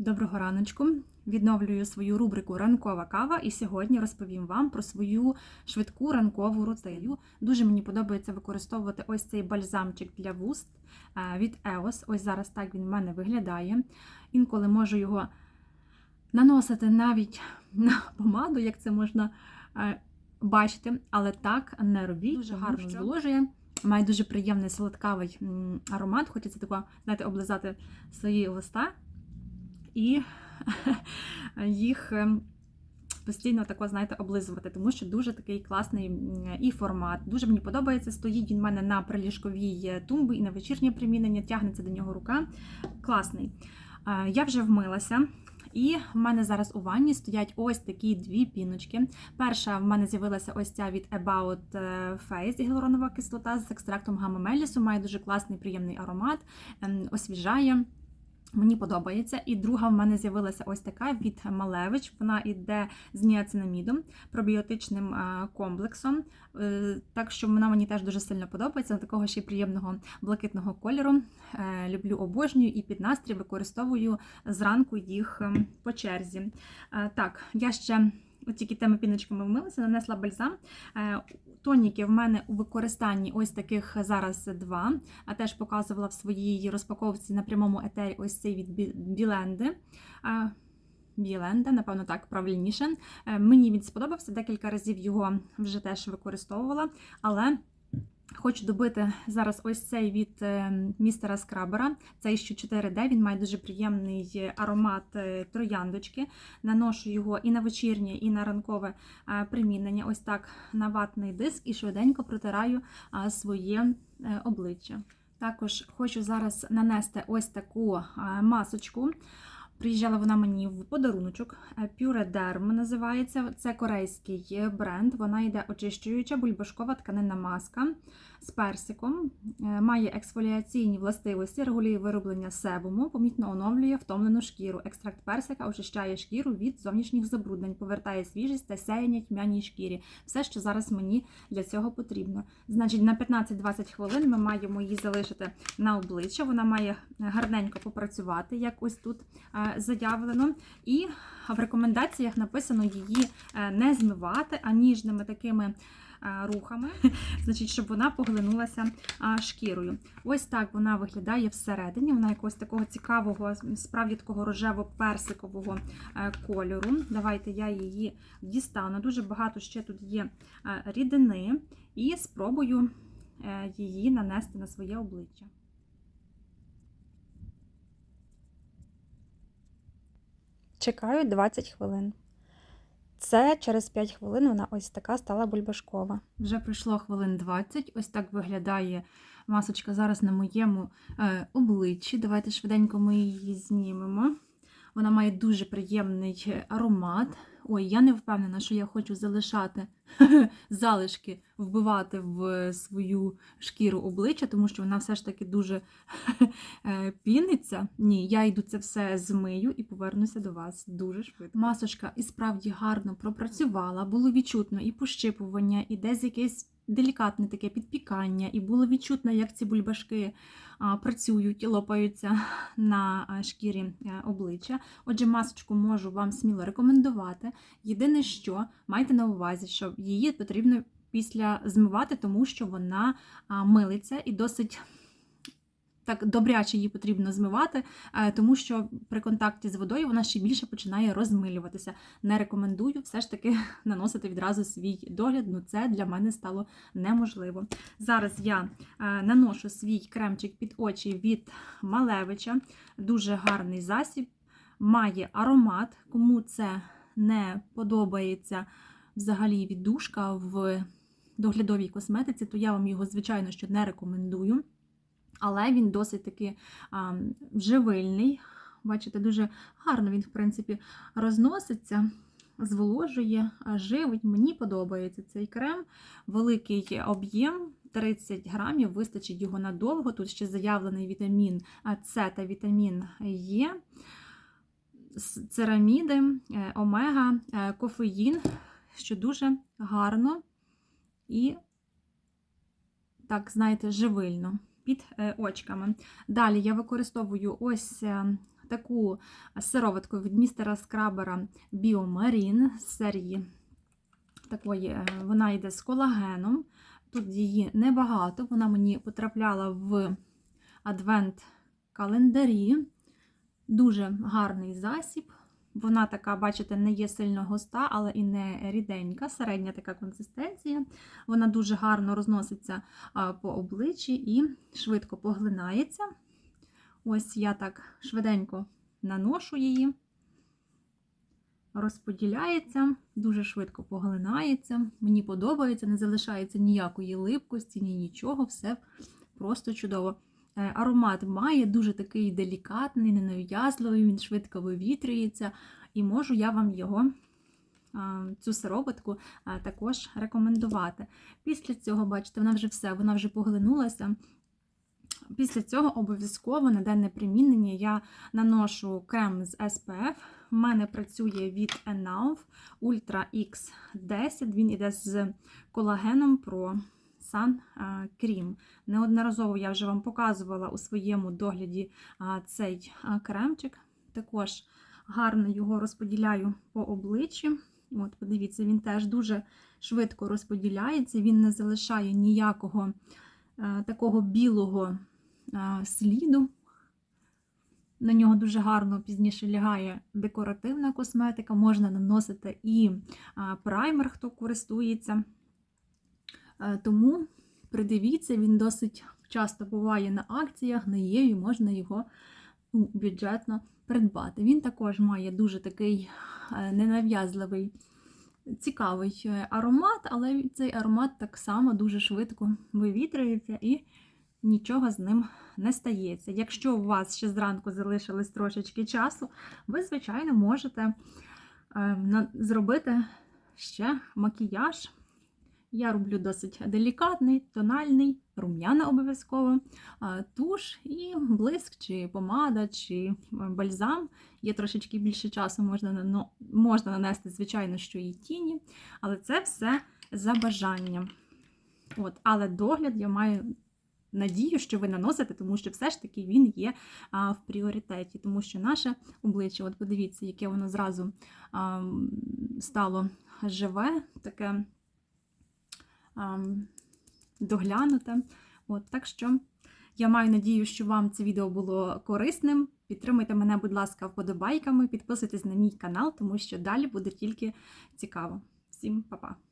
Доброго раночку. Відновлюю свою рубрику Ранкова кава і сьогодні розповім вам про свою швидку ранкову рутину. Дуже мені подобається використовувати ось цей бальзамчик для вуст е, від EOS. Ось зараз так він в мене виглядає. Інколи можу його наносити навіть на помаду, як це можна е, бачити, але так не робіть. Дуже гарно зволожує. Має дуже приємний солодкавий аромат. Хочеться тако, знаєте, облизати свої вуста і їх ем, постійно тако, знаєте, облизувати, тому що дуже такий класний і формат. Дуже мені подобається. Стоїть він в мене на приліжковій тумбі і на вечірнє примінення, тягнеться до нього рука. Класний. Е, Я вже вмилася. І в мене зараз у ванні стоять ось такі дві піночки. Перша в мене з'явилася ось ця від About Face гіалуронова кислота з екстрактом гамамелісу. Має дуже класний приємний аромат, ем, освіжає. Мені подобається. І друга в мене з'явилася ось така від Малевич. Вона йде з ніацинамідом, пробіотичним е, комплексом. Е, Так що вона мені теж дуже сильно подобається. Такого ще й приємного блакитного кольору. Е, Люблю обожнюю і під настрій використовую зранку їх ем, по черзі. Так, я ще. От тільки теми піночками вмилася, нанесла бальзам. Тоніки в мене у використанні ось таких зараз два, а теж показувала в своїй розпаковці на прямому етері ось цей від Біленди. Біленда, напевно, так правильніше. Е, Мені він сподобався, декілька разів його вже теж використовувала, але хочу добити зараз ось цей від е, містера Скрабера. Цей що 4D, він має дуже приємний аромат е, трояндочки. Наношу його і на вечірнє, і на ранкове е, примінення. Ось так на ватний диск і швиденько протираю своє обличчя. Також хочу зараз нанести ось таку масочку. Приїжджала вона мені в подаруночок. Е, Pure Derm називається. Це корейський бренд. Вона йде очищуюча бульбашкова тканинна маска з персиком. Е, Має ексфоліаційні властивості, регулює вироблення себуму, помітно оновлює втомлену шкіру. Екстракт персика очищає шкіру від зовнішніх забруднень, повертає свіжість та сяєння тьмяній шкірі. Все, що зараз мені для цього потрібно. Значить, на 15-20 хвилин ми маємо її залишити на обличчя. Вона має гарненько попрацювати, як ось тут е, заявлено. І в рекомендаціях написано її е, не змивати, а ніжними такими е, рухами, значить, щоб вона поглинулася шкірою. Ось так вона виглядає всередині. Вона якогось такого цікавого, справді такого рожево-персикового е, кольору. Давайте я її дістану. Дуже багато ще тут є рідини, і спробую її нанести на своє обличчя. Чекаю 20 хвилин. Це через 5 хвилин вона ось така стала бульбашкова. Вже пройшло хвилин 20. Ось так виглядає масочка зараз на моєму е, обличчі. Давайте швиденько ми її знімемо. Вона має дуже приємний е, аромат. Ой, я не впевнена, що я хочу залишати залишки, вбивати в свою шкіру обличчя, тому що вона все ж таки дуже е, піниться. Ні, я йду це все змию і повернуся до вас дуже швидко. Масочка і справді гарно пропрацювала, було відчутно і пощипування, і десь якесь делікатне таке підпікання, і було відчутно, як ці бульбашки працюють і лопаються на шкірі е, обличчя. Отже, масочку можу вам сміло рекомендувати. Єдине, що майте на увазі, що її потрібно після змивати, тому що вона милиться і досить. Так добряче її потрібно змивати, е, тому що при контакті з водою вона ще більше починає розмилюватися. Не рекомендую все ж таки наносити відразу свій догляд, ну це для мене стало неможливо. Зараз я е, наношу свій кремчик під очі від Малевича. Дуже гарний засіб, має аромат. Кому це не подобається взагалі віддушка в доглядовій косметиці, то я вам його, звичайно, що не рекомендую. Але він досить таки а, живильний. Бачите, дуже гарно він, в принципі, розноситься, зволожує, живить. Мені подобається цей крем. Великий об'єм. 30 грамів, вистачить його надовго. Тут ще заявлений вітамін С та вітамін Е, цераміди, е, омега, е, кофеїн, що дуже гарно і, так, знаєте, живильно під е, очками. Далі я використовую ось е, таку сироватку від містера Скрабера Біомарін з серії такої, е, вона йде з колагеном. Тут її небагато, вона мені потрапляла в адвент-календарі. Дуже гарний засіб. Вона така, бачите, не є сильно густа, але і не ріденька, середня така консистенція. Вона дуже гарно розноситься по обличчі і швидко поглинається. Ось я так швиденько наношу її, розподіляється, дуже швидко поглинається. Мені подобається, не залишається ніякої липкості, ні нічого, все просто чудово. Е, Аромат має дуже такий делікатний, ненав'язливий, він швидко вивітрюється, і можу я вам його, цю сироватку, також рекомендувати. Після цього, бачите, вона вже все, вона вже поглинулася. Після цього обов'язково на денне примінення я наношу крем з SPF. У мене працює від Enauf Ultra X10. Він іде з колагеном Pro Sun Cream. Неодноразово я вже вам показувала у своєму догляді цей кремчик. Також гарно його розподіляю по обличчі. От, подивіться, він теж дуже швидко розподіляється, він не залишає ніякого такого білого сліду. На нього дуже гарно пізніше лягає декоративна косметика, можна наносити і праймер, хто користується. Е, Тому придивіться, він досить часто буває на акціях, на Єві, можна його ну, бюджетно придбати. Він також має дуже такий е, ненав'язливий, цікавий е, аромат, але цей аромат так само дуже швидко вивітрюється і нічого з ним не стається. Якщо у вас ще зранку залишилось трошечки часу, ви, звичайно, можете зробити ще макіяж. Я роблю досить делікатний, тональний, рум'яна обов'язково, туш і блиск, чи помада, чи е, бальзам. Є трошечки більше часу, можна, нано- можна нанести, звичайно, що і тіні, але це все за бажанням. От, але догляд я маю надію, що ви наносите, тому що все ж таки він є а, в пріоритеті, тому що наше обличчя, от подивіться, яке воно зразу а, стало живе, таке доглянуте. От, так що я маю надію, що вам це відео було корисним. Підтримуйте мене, будь ласка, вподобайками, підписуйтесь на мій канал, тому що далі буде тільки цікаво. Всім па-па!